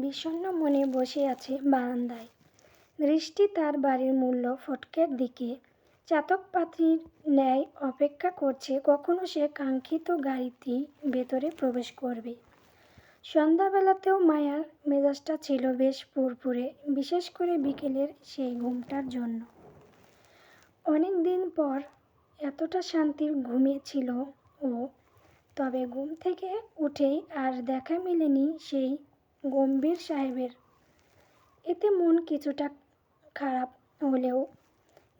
বিষণ্ণ মনে বসে আছে বারান্দায়। দৃষ্টি তার বাড়ির মূল্য ফটকের দিকে। চাতক পাখির ন্যায় অপেক্ষা করছে কখনো সে কাঙ্ক্ষিত গাড়িটি ভেতরে প্রবেশ করবে। সন্ধ্যাবেলাতেও মায়ার মেজাজটা ছিল বেশ ফুরফুরে বিশেষ করে বিকেলের সেই ঘুমটার জন্য। অনেক দিন পর এতটা শান্তির ঘুমিয়েছিল ও, তবে ঘুম থেকে উঠেই আর দেখা মেলেনি সেই গম্ভীর সাহেবের। এতে মন কিছুটা খারাপ হলেও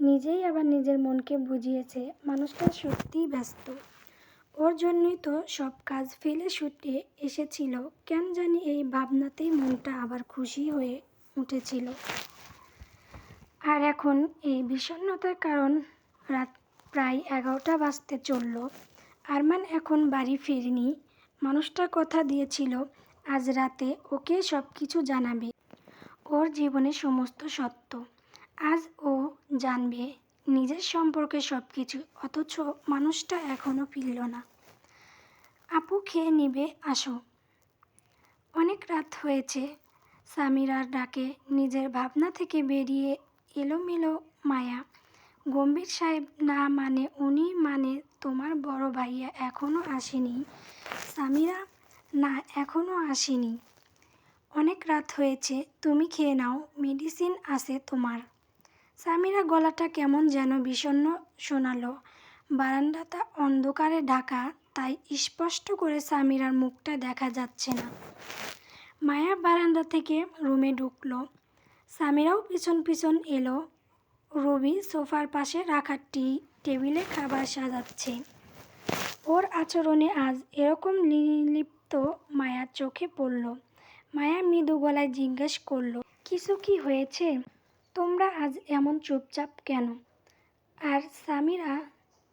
নিজেই আবার নিজের মনকে বুঝিয়েছে মানুষটা সত্যিই ব্যস্ত। ওর জন্যই তো সব কাজ ফেলে ছুটে এসেছিল। কেন জানি এই ভাবনাতেই মনটা আবার খুশি হয়ে উঠেছিল। আর এখন এই বিষণ্ণতার কারণ রাত প্রায় এগারোটা বাজতে চলল। আরমান এখন বাড়ি ফেরেনি। মানুষটার কথা দিয়েছিল আজ রাতে ওকে সব কিছু জানাবে। ওর জীবনের সমস্ত সত্য। আজ ও জানবে নিজের সম্পর্কে সব কিছু অথচ মানুষটা এখনও ফিরল না। আপু খেয়ে নিবে, আসো। অনেক রাত হয়েছে। সামিরার ডাকে নিজের ভাবনা থেকে বেরিয়ে এলোমেলো মায়া। গম্ভীর সাহেব না মানে উনি মানে তোমার বড় ভাইয়া এখনও আসেনি। সামিরা না এখনও আসেনি। অনেক রাত হয়েছে, তুমি খেয়ে নাও, মেডিসিন আছে তোমার। সামিরা গলাটা কেমন যেন বিষণ্ণ শোনালো। বারান্দাটা অন্ধকারে ঢাকা, তাই স্পষ্ট করে সামিরার মুখটা দেখা যাচ্ছে না। মায়া বারান্দা থেকে রুমে ঢুকলো। সামিরাও পিছন পিছন এলো। রবি সোফার পাশে রাখা টি, টেবিলে খাবার সাজাচ্ছে। ওর আচরণে আজ এরকম নির্লিপ্ত মায়ার চোখে পড়ল। মায়া মৃদু গলায় জিজ্ঞেস করল, কিছু কি হয়েছে? তোমরা আজ এমন চুপচাপ কেন? আর সামিরা,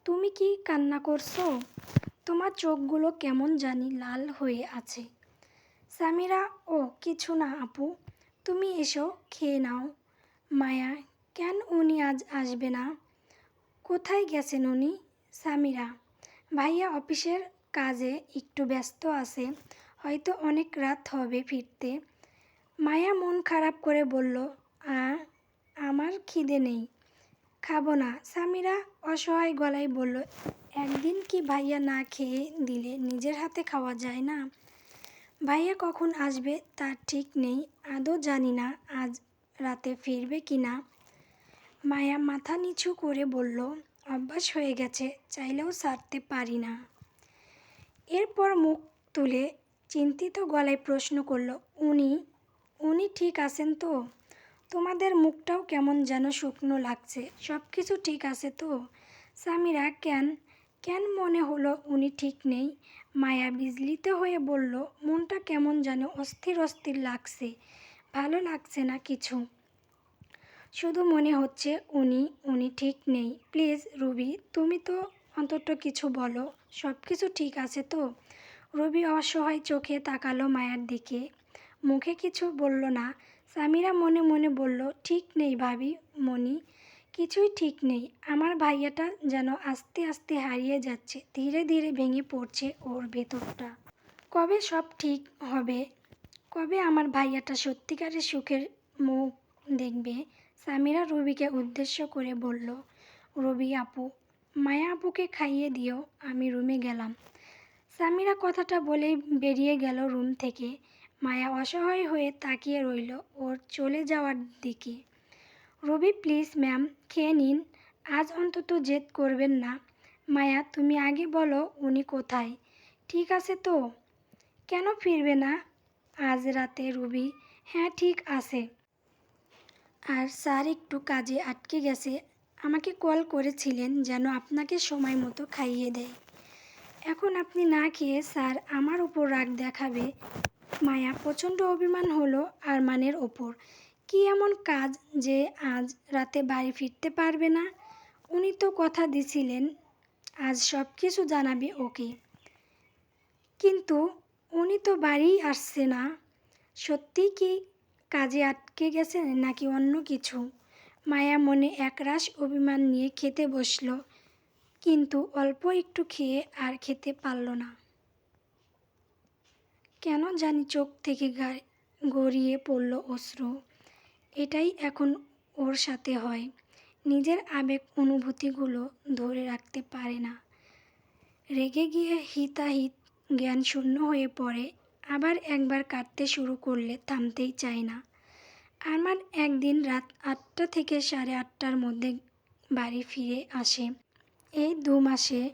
তুমি কি কান্না করছ? তোমার চোখগুলো কেমন জানি লাল হয়ে আছে। সামিরা, ও, কিছু না আপু, তুমি এসো, খেয়ে নাও। মায়া, কেন উনি আজ আসবে না? কোথায় গেছেন উনি? সামিরা, ভাইয়া অফিসের কাজে একটু ব্যস্ত আছে, হয়তো অনেক রাত হবে ফিরতে। মায়া মন খারাপ করে বলল, আ, আমার খিদে নেই, খাব না। সামিরা অসহায় গলায় বলল, একদিন কি ভাইয়া না খেয়ে দিলে নিজের হাতে খাওয়া যায় না? ভাইয়া কখন আসবে তার ঠিক নেই, আদৌ জানি না আজ রাতে ফিরবে কি না। মায়া মাথা নিচু করে বলল, অভ্যাস হয়ে গেছে, চাইলেও সারতে পারি না। এরপর মুখ তুলে চিন্তিত গলায় প্রশ্ন করল, উনি উনি ঠিক আছেন তো? তোমাদের মুখটাও কেমন যেন শুকনো লাগছে। সব কিছু ঠিক আছে তো? সামিরা কেন কেন মনে হলো উনি ঠিক নেই? মায়া বিজলিত হয়ে বলল, মনটা কেমন যেন অস্থির অস্থির লাগছে। ভালো লাগছে না কিছু। শুধু মনে হচ্ছে উনি উনি ঠিক নেই। প্লিজ রুবি, তুমি তো অন্তত কিছু বলো সব কিছু ঠিক আছে তো? রবি অসহায় চোখে তাকালো মায়ার দিকে। মুখে কিছু বলল না। সামিরা মনে মনে বলল, ঠিক নেই ভাবি, মনি, কিছুই ঠিক নেই। আমার ভাইয়াটা যেন আস্তে আস্তে হারিয়ে যাচ্ছে, ধীরে ধীরে ভেঙে পড়ছে ওর ভেতরটা। কবে সব ঠিক হবে? কবে আমার ভাইয়াটা সত্যিকারের সুখের মুখ দেখবে? সামিরা রবিকে উদ্দেশ্য করে বলল, রবি আপু মায়া আপুকে খাইয়ে দিও, আমি রুমে গেলাম। সামিরা কথাটা বলেই বেরিয়ে গেল রুম থেকে। মায়া অসহায় হয়ে তাকিয়ে রইল ওর চলে যাওয়ার দিকে। রবি, প্লিজ ম্যাম, খেয়ে নিন। আজ অন্তত জেদ করবেন না। মায়া, তুমি আগে বলো উনি কোথায়। ঠিক আছে তো? কেন ফিরবে না? আজ রাতে রুবি হ্যাঁ ঠিক আছে। আর স্যার একটু কাজে আটকে গেছে আমাকে কল করেছিলেন যেন আপনাকে সময় মতো খাইয়ে দেয়। এখন আপনি না খেয়ে স্যার আমার উপর রাগ দেখাবে। মায়া, প্রচণ্ড অভিমান হলো আরমানের ওপর। কি এমন কাজ যে আজ রাতে বাড়ি ফিরতে পারবে না? উনি তো কথা দিছিলেন, আজ সব কিছু জানাবে ওকে। কিন্তু উনি তো বাড়িই আসছে না। সত্যি কি কাজে আটকে গেছে নাকি অন্য কিছু? মায়া মনে একরাশ অভিমান নিয়ে খেতে বসল, কিন্তু অল্প একটু খেয়ে আর খেতে পারল না। কেন জানি চোখ থেকে গড়িয়ে পড়ল অশ্রু। এটাই এখন ওর সাথে হয়। নিজের আবেগ অনুভূতিগুলো ধরে রাখতে পারে না। রেগে গিয়ে হিতাহিত জ্ঞান শূন্য হয়ে পড়ে, আবার একবার কাটতে শুরু করলে থামতেই চায় না। আরমান একদিন রাত আটটা থেকে সাড়ে আটটার মধ্যে বাড়ি ফিরে আসে। এই দু মাসে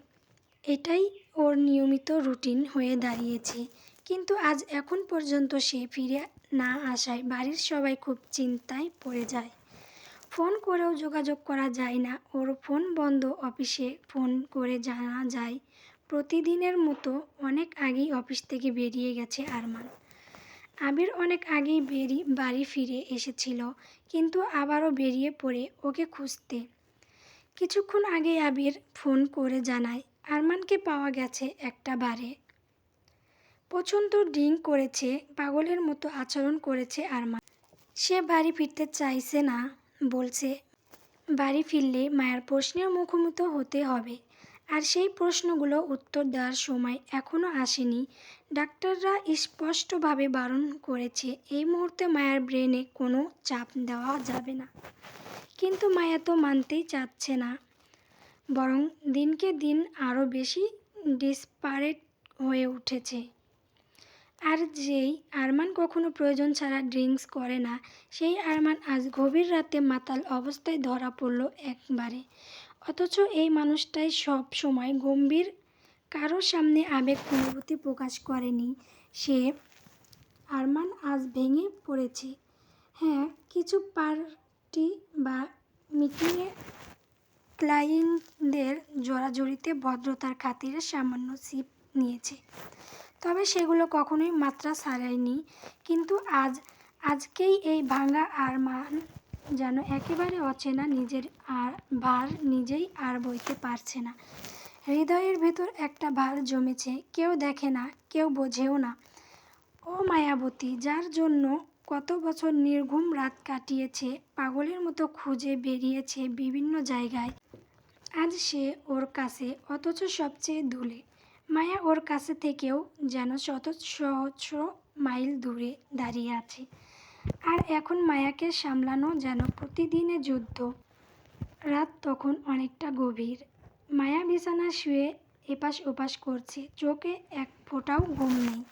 এটাই ওর নিয়মিত রুটিন হয়ে দাঁড়িয়েছে। কিন্তু আজ এখন পর্যন্ত সে ফিরে না আসায় বাড়ির সবাই খুব চিন্তায় পড়ে যায়। ফোন করেও যোগাযোগ করা যায় না। ওর ফোন বন্ধ, অফিসে ফোন করে জানা যায়, প্রতিদিনের মতো অনেক আগেই অফিস থেকে বেরিয়ে গেছে আরমান। আবির অনেক আগেই বেরি, বাড়ি ফিরে এসেছিল, কিন্তু আবারও বেরিয়ে পড়ে ওকে খুঁজতে। কিছুক্ষণ আগে আবির ফোন করে জানায়, আরমানকে পাওয়া গেছে একটা বারে। প্রচণ্ড ড্রিঙ্ক করেছে, পাগলের মতো আচরণ করেছে আরমান। সে বাড়ি ফিরতে চাইছে না, বলছে, বাড়ি ফিরলে মায়ের প্রশ্নের মুখোমুখি হতে হবে। আর সেই প্রশ্নগুলো উত্তর দেওয়ার সময় এখনও আসেনি ডাক্তাররা স্পষ্টভাবে বারণ করেছে, এই মুহূর্তে মায়ের ব্রেনে কোনো চাপ দেওয়া যাবে না। কিন্তু মায়া তো মানতেই চাচ্ছে না, বরং দিনকে দিন আরও বেশি ডিসপারেট হয়ে উঠেছে। আর যেই আরমান কখনো প্রয়োজন ছাড়া ড্রিঙ্কস করে না, সেই আরমান আজ গভীর রাতে মাতাল অবস্থায় ধরা পড়ল একবারে। অথচ এই মানুষটাই সব সময় গম্ভীর কারোর সামনে আবেগ অনুভূতি প্রকাশ করেনি। সে আরমান আজ ভেঙে পড়েছে। হ্যাঁ কিছু পার্টি বা মিটিংয়ে ক্লায়েন্টদের জোরাজুরিতে ভদ্রতার খাতিরে সামান্য সিপ নিয়েছে। তবে সেগুলো কখনোই মাত্রা ছাড়ায়নি কিন্তু আজ, আজকেই এই ভাঙা আরমান যেন একেবারে অচেনা নিজের আর, ভার নিজেই আর বইতে পারছে না। হৃদয়ের ভেতর একটা ভার জমেছে, কেউ দেখে না, কেউ বোঝেও না। ও মায়াবতী, যার জন্য কত বছর নির্ঘুম রাত কাটিয়েছে, পাগলের মতো খুঁজে বেরিয়েছে বিভিন্ন জায়গায়। আজ সে ওর কাছে অথচ সবচেয়ে দূরে। মায়া ওর কাছে থেকেও যেন শত সহস্র মাইল দূরে দাঁড়িয়ে আছে। আর এখন মায়াকে সামলানো যেন প্রতিদিনে যুদ্ধ, রাত তখন অনেকটা গভীর। মায়া বিছানা শুয়ে এপাশ ওপাশ করছে। চোখে এক ফোঁটাও ঘুম নেই।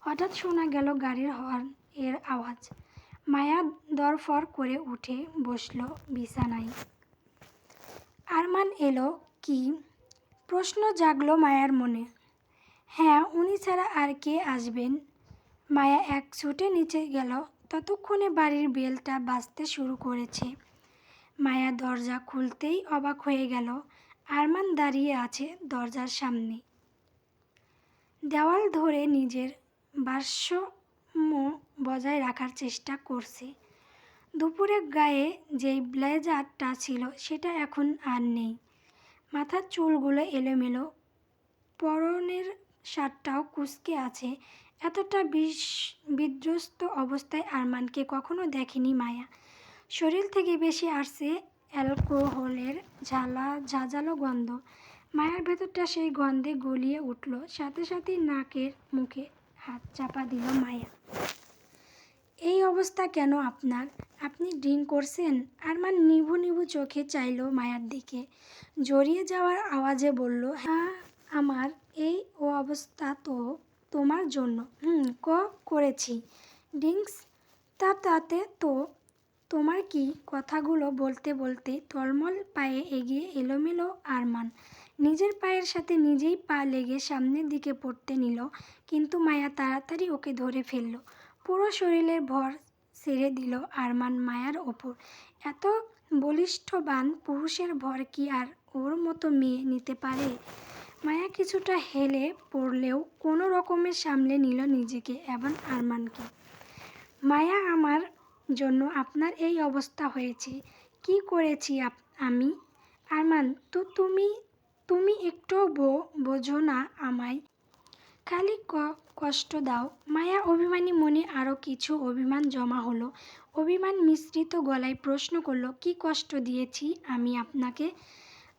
হঠাৎ শোনা গেল গাড়ির হর্ন এর আওয়াজ। মায়া দরফর করে উঠে বসল বিছানায়। আরমান এলো কি? প্রশ্ন জাগলো মায়ার মনে। হ্যাঁ উনি ছাড়া আর কে আসবেন? মায়া এক ছুটে নিচে গেল। ততক্ষণে বাড়ির বেলটা বাজতে শুরু করেছে। মায়া দরজা খুলতেই অবাক হয়ে গেল। আরমান দাঁড়িয়ে আছে দরজার সামনে। দেওয়াল ধরে নিজের ভারসাম্য বজায় রাখার চেষ্টা করছে। দুপুরে গায়ে যেই ব্লেজারটা ছিল সেটা এখন আর নেই। মাথার চুলগুলো এলোমেলো, পরনের শার্টটাও কুঁচকে আছে। এতটা বিষ, বিধ্বস্ত অবস্থায় আরমানকে কখনো দেখেনি মায়া। শরীর থেকে বেশি আসছে অ্যালকোহলের ঝালা ঝাঁঝালো গন্ধ। মায়ের ভেতরটা সেই গন্ধে গলিয়ে উঠল, সাথে সাথে নাকের মুখে হাত চাপা দিল মায়া। এই অবস্থা কেন আপনার? আপনি ড্রিঙ্ক করছেন? আর আরমান নিভু নিভু চোখে চাইল মায়ার দিকে। জড়িয়ে যাওয়ার আওয়াজে বলল হ্যাঁ আমার এই ও অবস্থা তো তোমার জন্য। হুম, ক করেছি। ড্রিঙ্কস? তা তাতে তো তোমার কি কথাগুলো বলতে বলতে তলমল পায়ে এগিয়ে এলোমেলো আরমান। নিজের পায়ের সাথে নিজেই পা লেগে সামনের দিকে পড়তে নিল, কিন্তু মায়া তাড়াতাড়ি ওকে ধরে ফেলল। পুরো শরীরের ভর ছেড়ে দিল আরমান মায়ার ওপর। এত বলিষ্ঠবান পুরুষের ভর কি আর ওর মতো মেয়ে নিতে পারে? মায়া কিছুটা হেলে পড়লেও কোনো রকমের সামলে নিল নিজেকে এবং আরমানকে। মায়া আমার জন্য আপনার এই অবস্থা হয়েছে। কি করেছি আমি? আরমান, তো তুমি তুমি একটুও বো- বোঝো না আমায়। খালি কষ্ট দাও। মায়া অভিমানী মনে আরও কিছু অভিমান জমা হলো। অভিমান মিশ্রিত গলায় প্রশ্ন করল, কি কষ্ট দিয়েছি আমি আপনাকে?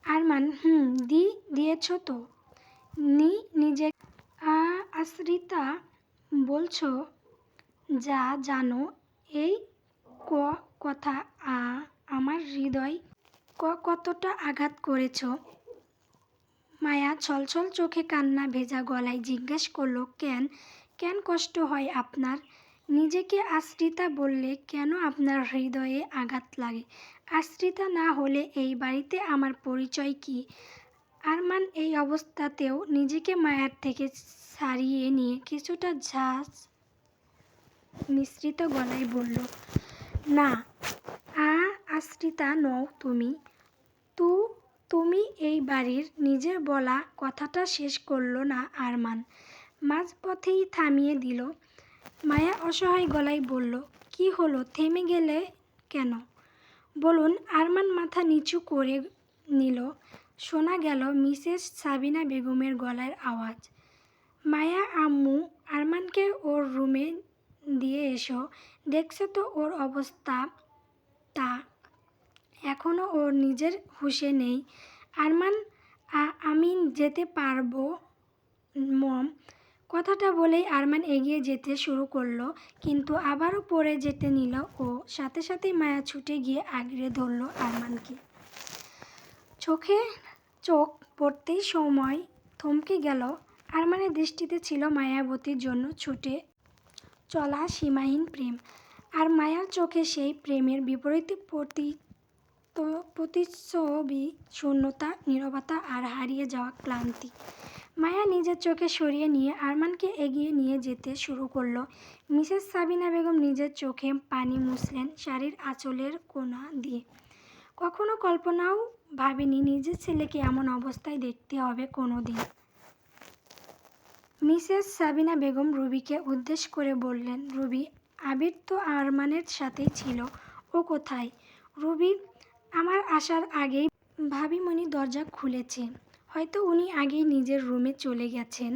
আরমান, হুম, দি, দিয়েছ তো। নি, নিজে আশ্রিতা, বলছো, যা জানো, এই ক- কথা আ- আমার হৃদয় ক- কতটা আঘাত করেছ? মায়া ছলছল চোখে কান্না ভেজা গলায় জিজ্ঞেস করল, কেন? কেন কষ্ট হয় আপনার? নিজেকে আশ্রিতা বললে কেন আপনার হৃদয়ে আঘাত লাগে? আশ্রিতা না হলে এই বাড়িতে আমার পরিচয় কি? আরমান এই অবস্থাতেও নিজেকে মায়ার থেকে ছাড়িয়ে নিয়ে কিছুটা ঝাঁজ মিশ্রিত গলায় বলল না। আ, আশ্রিতা নও তুমি। তু, তুমি এই বাড়ির নিজের বলা কথাটা শেষ করল না আরমান। মাঝপথেই থামিয়ে দিল। মায়া অসহায় গলায় বলল, কি হলো? থেমে গেলে কেন? বলুন, আরমান মাথা নিচু করে নিল। শোনা গেল মিসেস সাবিনা বেগমের গলার আওয়াজ। মায়া আম্মু, আরমানকে ওর রুমে দিয়ে এসো। দেখছ তো ওর অবস্থা? তা এখনও ওর নিজের হুঁশে নেই। আরমান আমি যেতে পারব, মম। কথাটা বলেই আরমান এগিয়ে যেতে শুরু করল, কিন্তু আবারও পড়ে যেতে নিল ও। সাথে সাথে মায়া ছুটে গিয়ে আগড়ে ধরলো আরমানকে। চোখে চোখ পড়তেই সময় থমকে গেল। আরমানের দৃষ্টিতে ছিল মায়াবতীর জন্য ছুটে চলা সীমাহীন প্রেম। আর মায়ার চোখে সেই প্রেমের বিপরীতে প্রতি প্রতিচ্ছবি শূন্যতা, নীরবতা আর হারিয়ে যাওয়া ক্লান্তি। মায়া নিজের চোখে সরিয়ে নিয়ে আরমানকে এগিয়ে নিয়ে যেতে শুরু করল। মিসেস সাবিনা বেগম নিজের চোখে পানি মুছলেন শাড়ির আঁচলের কোনা দিয়ে। কখনো কল্পনাও ভাবেনি নিজের ছেলেকে এমন অবস্থায় দেখতে হবে কোনো দিন মিসেস সাবিনা বেগম রুবিকে উদ্দেশ করে বললেন, রুবি, আবির তো আরমানের সাথেই ছিল। ও কোথায়? রুবি, আমার আসার আগেই ভাবিমণি দরজা খুলেছে। হয়তো উনি আগেই নিজের রুমে চলে গেছেন।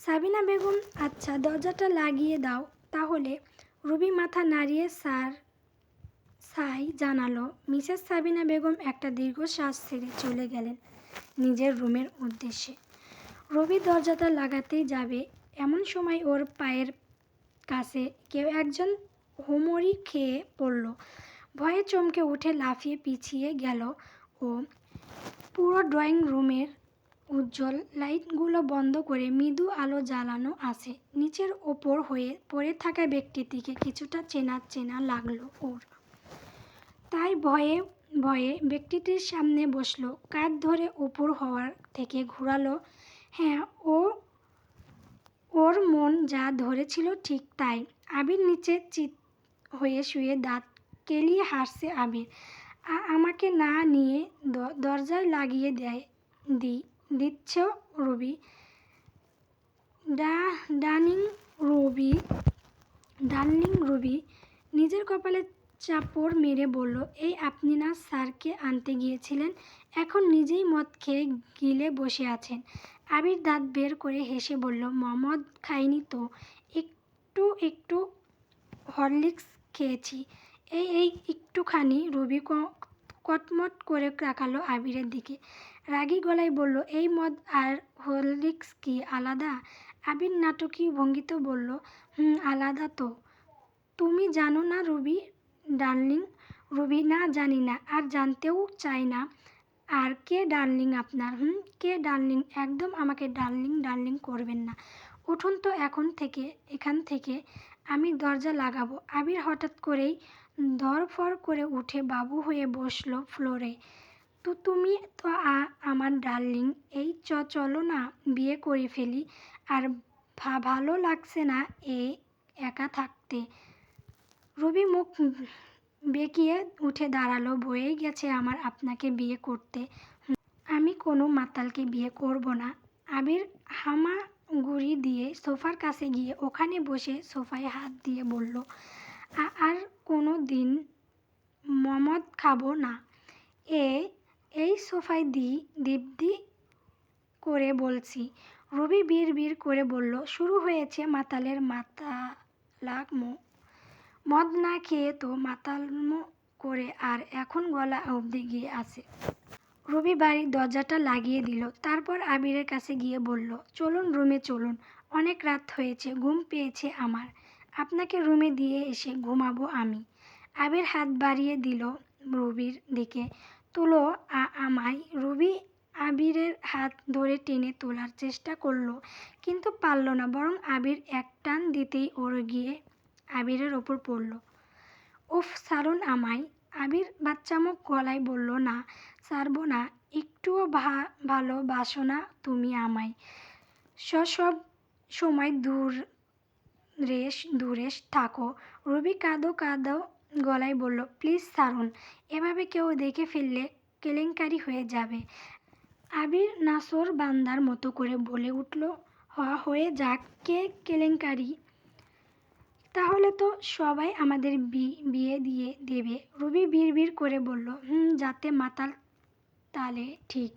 সাবিনা বেগম আচ্ছা দরজাটা লাগিয়ে দাও। তাহলে রুবি মাথা নাড়িয়ে স্যার, সাই জানালো, মিসেস সাবিনা বেগম একটা দীর্ঘশ্বাস ছেড়ে চলে গেলেন নিজের রুমের উদ্দেশ্যে। রবি দরজাটা লাগাতেই যাবে। এমন সময় ওর পায়ের কাছে কেউ একজন হুমড়ি খেয়ে পড়ল। ভয়ে চমকে উঠে লাফিয়ে পিছিয়ে গেল ও। পুরো ড্রয়িং রুমের উজ্জ্বল লাইটগুলো বন্ধ করে মৃদু আলো জ্বালানো আছে। নিচের ওপর হয়ে পড়ে থাকা ব্যক্তিটিকে কিছুটা চেনা চেনা লাগল ওর। তাই ভয়ে ভয়ে ব্যক্তিটির সামনে বসল। কাঁধ ধরে উপর হওয়ার থেকে ঘোরালো হ্যাঁ ও, ওর মন যা ধরেছিল ঠিক তাই। আবির নিচে চিত হয়ে শুয়ে দাঁত কেলিয়ে হাসছে আবির। আমাকে না নিয়ে দরজায় লাগিয়ে দেয়, দি, দিচ্ছ রবি? ডা ডানিং রবি ডার্লিং রবি? নিজের কপালে চাপড় মেরে বলল, এই আপনি না স্যারকে আনতে গিয়েছিলেন, এখন নিজেই মদ খেয়ে গিলে বসে আছেন। আবির দাঁত বের করে হেসে বলল মমদ খাইনি তো। একটু একটু হরলিক্স খেয়েছি। এই এই, একটুখানি। রবি কটমট করে তাকালো আবিরের দিকে। রাগী গলায় বলল, এই মদ আর হরলিক্স কি আলাদা? আবির নাটকীয় ভঙ্গিতে বলল, হুম, আলাদা তো। তুমি জানো না রুবি? ডার্লিং, রুবি না জানি না। আর জানতেও চাই না। আর কে ডার্লিং আপনার? হুম, কে ডার্লিং? একদম আমাকে ডার্লিং ডার্লিং করবেন না। উঠুন তো এখন থেকে, এখান থেকে। আমি দরজা লাগাবো। আবির হঠাৎ করেই ধরফর করে উঠে বাবু হয়ে বসল ফ্লোরে। তো তুমি তো আ- আমার ডার্লিং। এই চ, চলো না, বিয়ে করে ফেলি। আর ভা- ভালো লাগছে না এ, একা থাকতে। রবি মুখ বেঁকিয়ে উঠে দাঁড়াল, বয়েই গেছে আমার আপনাকে বিয়ে করতে। আমি কোনো মাতালকে বিয়ে করব না। আবির হামাগুড়ি দিয়ে সোফার কাছে গিয়ে ওখানে বসে সোফায় হাত দিয়ে বলল আর কোনো দিন মমদ খাব না। এ, এই সোফায় দি, দিব্যি করে বলছি। রবি বীর বীর করে বলল, শুরু হয়েছে মাতালের মাতালামো মদ না খেয়ে তো মাতালমো করে আর এখন গলা অবধি গিয়ে আছে। রবি বাড়ির দরজাটা লাগিয়ে দিল। তারপর আবিরের কাছে গিয়ে বলল, চলুন রুমে চলুন। অনেক রাত হয়েছে, ঘুম পেয়েছে আমার। আপনাকে রুমে দিয়ে এসে ঘুমাবো আমি। আবির হাত বাড়িয়ে দিল রবির দিকে। তুলো আমায়। রুবি আবিরের হাত ধরে টেনে তোলার চেষ্টা করল, কিন্তু পারল না। বরং আবির এক টান দিতেই ওর গিয়ে আবিরের ওপর পড়ল। উফ ছাড়ুন আমায়। আবির বাচ্চামুখ গলায় বলল, না ছাড়বো না, একটুও ভা ভালোবাসো না তুমি আমায়। সব সময় দূর রেশ দূরে থাকো। রবি কাঁদো কাঁদো গলায় বলল, প্লিজ ছাড়ুন এভাবে কেউ দেখে ফেললে কেলেঙ্কারি হয়ে যাবে। আবির নাসর বান্দার মতো করে বলে উঠল হওয়া হয়ে যাক, কে কেলেঙ্কারি তাহলে তো সবাই আমাদের বিয়ে দিয়ে দেবে। রবি বিড় করে বলল, হুম, যাতে মাতাল তালে ঠিক।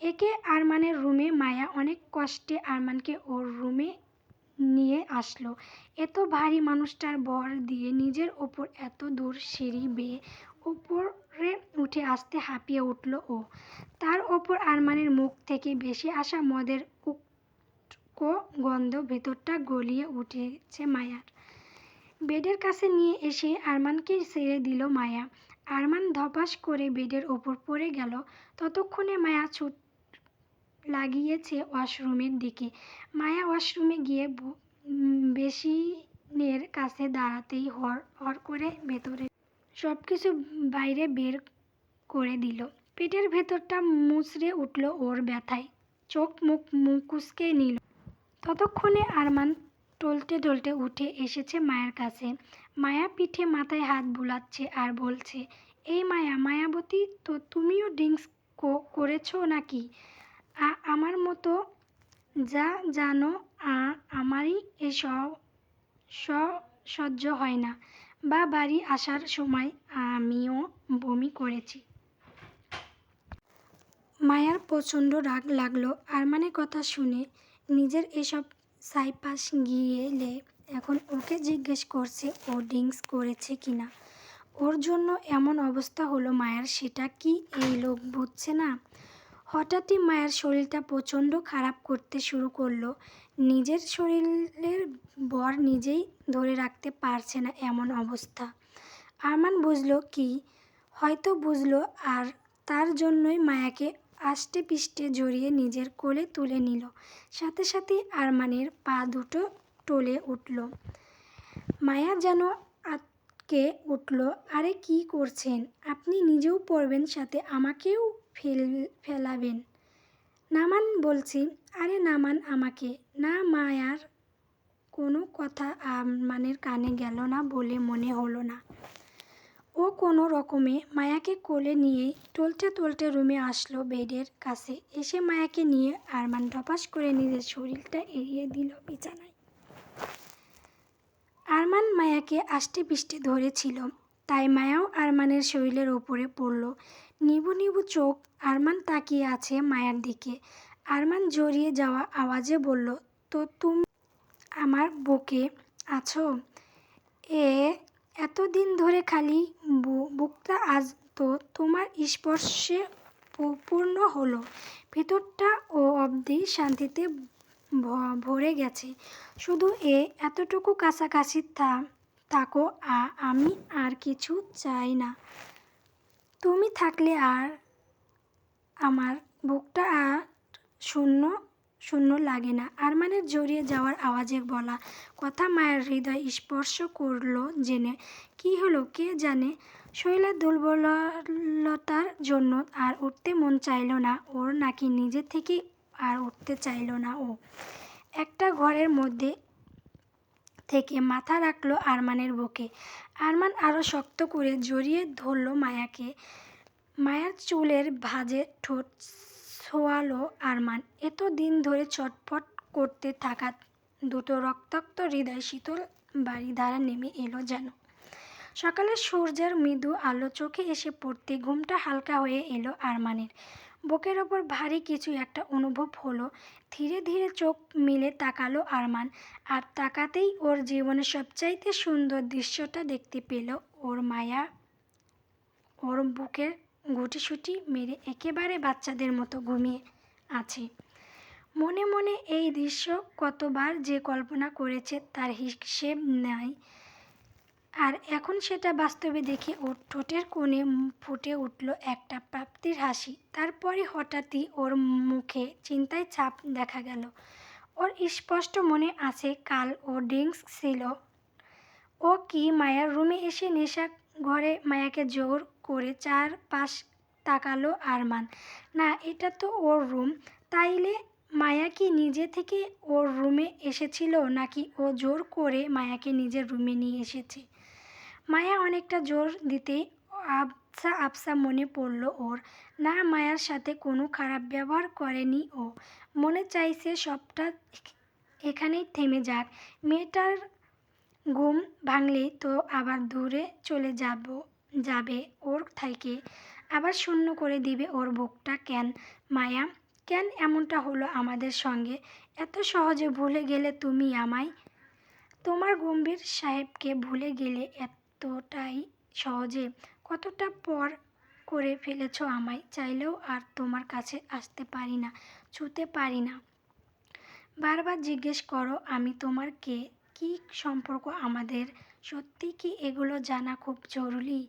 একে আরমানের রুমে মায়া অনেক কষ্টে আরমানকে ওর রুমে নিয়ে আসলো। এত ভারী মানুষটার বর দিয়ে নিজের ওপর এত দূর সিঁড়ি বেয়ে উপরে উঠে আসতে হাঁপিয়ে উঠল ও। তার ওপর আরমানের মুখ থেকে বেশি আসা মদের উটকো গন্ধ ভেতরটা গলিয়ে উঠেছে মায়ার। বেডের কাছে নিয়ে এসে আরমানকে ছেড়ে দিল মায়া। আরমান ধপাস করে বেডের ওপর পড়ে গেল। ততক্ষণে মায়া ছুট লাগিয়েছে ওয়াশরুমের দিকে। মায়া ওয়াশরুমে গিয়ে বেসিনের কাছে দাঁড়াতেই হর হর করে ভেতরে সব কিছু বাইরে বের করে দিল। পেটের ভেতরটা মুচড়ে উঠল ওর ব্যথায়। চোখ মুখ মুখ কুচকে নিল। ততক্ষণে আরমান টলতে টলতে উঠে এসেছে মায়ের কাছে। মায়া পিঠে মাথায় হাত বুলাচ্ছে আর বলছে, এই মায়া, মায়াবতী, তো তুমিও ড্রিঙ্কস করেছ নাকি? আমার মতো যা জানো আমারই এসব সহ্য হয় না। বা বাড়ি আসার সময় আমিও বমি করেছি। মায়ার প্রচণ্ড রাগ লাগল। আরমানের কথা শুনে নিজের এসব সাইপাস গিয়েলে এখন ওকে জিজ্ঞেস করছে ও ড্রিঙ্কস করেছে কি না। ওর জন্য এমন অবস্থা হলো মায়ের, সেটা কি এই লোক বুঝছে না। হঠাৎই মায়ের শরীরটা প্রচণ্ড খারাপ করতে শুরু করল। নিজের শরীরের বর নিজেই ধরে রাখতে পারছে না এমন অবস্থা। আরমান বুঝলো কি, হয়তো বুঝলো আর তার জন্যই মায়াকে আষ্টে পিষ্টে জড়িয়ে নিজের কোলে তুলে নিল। সাথে সাথে আরমানের পা দুটো টলে উঠল। মায়া যেন আটকে উঠল, আরে কি করছেন? আপনি নিজেও পড়বেন, সাথে আমাকেও ফেল, ফেলাবেন। নামান, বলছি, আরে নামান আমাকে। না মায়ার কোনো কথা আরমানের কানে গেল না বলে মনে হলো না। ও কোনো রকমে মায়াকে কোলে নিয়ে টলতে টলতে রুমে আসলো বেডের কাছে। এসে মায়াকে নিয়ে আরমান ধপাস করে নিজের শরীরটা এড়িয়ে দিল বিছানায়। আরমান মায়াকে আষ্টে পিষ্টে ধরেছিল। তাই মায়াও আরমানের শরীরের ওপরে পড়ল। নিবু নিবু চোখ আরমান তাকিয়ে আছে মায়ার দিকে। আরমান জড়িয়ে যাওয়া আওয়াজে বলল, তো তুমি আমার বুকে আছো? এ এতদিন ধরে খালি বু- বুকটা আজ তো তোমার স্পর্শে পূর্ণ হলো। ভেতরটা ও অবধি শান্তিতে ভরে গেছে। শুধু এ, এতটুকু কাছাকাছি থা- থাকো, আ, আমি আর কিছু চাই না। তুমি থাকলে আর আমার বুকটা আর শূন্য শূন্য লাগে না। আরমানের জড়িয়ে যাওয়ার আওয়াজে বলা কথা মায়ের হৃদয় স্পর্শ করল জেনে। কি হলো, কে জানে? শৈলের দুর্বলতার জন্য আর উঠতে মন চাইলো না। ওর নাকি নিজে থেকেই আর উঠতে চাইলো না ও। একটা ঘরের মধ্যে থেকে মাথা রাখল আরমানের বুকে। আরমান আরও শক্ত করে জড়িয়ে ধরলো মায়াকে। মায়ার চুলের ভাঁজে ঠোঁট ছোয়ালো আরমান এত দিন ধরে চটপট করতে থাকা দুটো রক্তাক্ত হৃদয় শীতল বাড়ি ধারা নেমে এলো যেন। সকালে সূর্যের মৃদু আলো চোখে এসে পড়তে ঘুমটা হালকা হয়ে এলো আরমানের। বুকের ওপর ভারী কিছু একটা অনুভব হলো, ধীরে ধীরে চোখ মিলে তাকালো আরমান, আর তাকাতেই ওর জীবনের সবচাইতে সুন্দর দৃশ্যটা দেখতে পেল ওর মায়া, ওর বুকের গুটিসুটি মেরে একেবারে বাচ্চাদের মতো ঘুমিয়ে আছে। মনে মনে এই দৃশ্য কতবার যে কল্পনা করেছে তার হিসেব নাই। আর এখন সেটা বাস্তবে দেখে ওর ঠোঁটের কোণে ফুটে উঠল একটা প্রাপ্তির হাসি। তারপরে হঠাৎই ওর মুখে চিন্তায় ছাপ দেখা গেল। ওর স্পষ্ট মনে আছে কাল ও ড্রিঙ্কস ছিল। ও কি মায়ার রুমে এসে নেশা ঘরে মায়াকে জোর করে চার পাশ তাকালো আরমান। না, এটা তো ওর রুম। তাইলে মায়া কি নিজে থেকে ওর রুমে এসেছিল নাকি ও জোর করে মায়াকে নিজের রুমে নিয়ে এসেছে? মায়া অনেকটা জোর দিতেই আবসা আবসা মনে পড়ল ওর। না, মায়ার সাথে কোনো খারাপ ব্যবহার করেনি ও। মনে চাইছে সবটা এখানেই থেমে যাক। মেয়েটার ঘুম ভাঙলেই তো আবার দূরে চলে যাব। যাবে ওর থেকে। আবার শূন্য করে দিবে ওর বুকটা। কেন মায়া? কেন এমনটা হলো আমাদের সঙ্গে? এত সহজে ভুলে গেলে তুমি আমায়? তোমার গম্ভীর সাহেবকে ভুলে গেলে এতটাই সহজে। কতটা পর করে ফেলেছ আমায়? চাইলেও আর তোমার কাছে আসতে পারি না, ছুতে পারি না। বারবার জিজ্ঞেস করো, আমি তোমার কে? কি সম্পর্ক আমাদের সত্যি কি এগুলো জানা খুব জরুরি?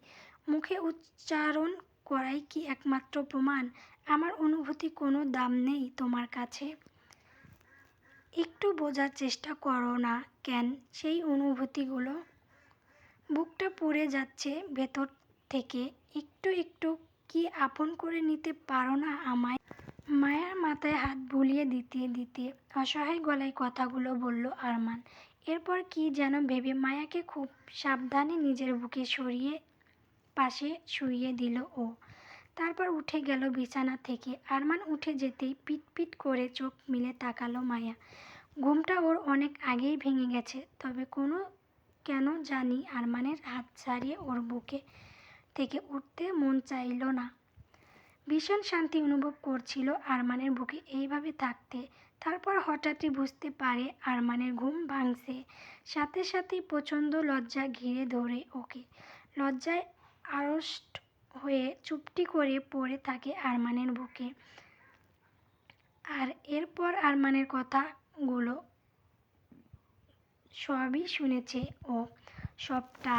মুখে উচ্চারণ করাই কি একমাত্র প্রমাণ? আমার অনুভূতি কোনো দাম নেই তোমার কাছে। একটু বোঝার চেষ্টা করো না কেন সেই অনুভূতিগুলো? বুকটা পুড়ে যাচ্ছে ভেতর থেকে। একটু একটু কি আপন করে নিতে পারো না আমায়? মায়ার মাথায় হাত বুলিয়ে দিতে দিতে অসহায় গলায় কথাগুলো বলল আরমান। এরপর কি যেন ভেবে মায়াকে খুব সাবধানে নিজের বুকে সরিয়ে, পাশে শুইয়ে দিল ও। তারপর উঠে গেল বিছানা থেকে। আরমান উঠে যেতেই পিট পিট করে চোখ মিলে তাকালো মায়া। ঘুমটা ওর অনেক আগেই ভেঙে গেছে, তবে কোনো কেন জানি আরমানের হাত ছাড়িয়ে ওর বুকে থেকে উঠতে মন চাইল না। ভীষণ শান্তি অনুভব করছিল আরমানের বুকে এইভাবে থাকতে। তারপর হঠাৎই বুঝতে পারে আরমানের ঘুম ভাঙছে। সাথে সাথেই প্রচণ্ড লজ্জা ঘিরে ধরে ওকে। লজ্জায় আড়ষ্ট হয়ে চুপটি করে পড়ে থাকে আরমানের বুকে। আর এরপর আরমানের কথাগুলো সবই শুনেছে ও সবটা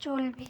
চলবে।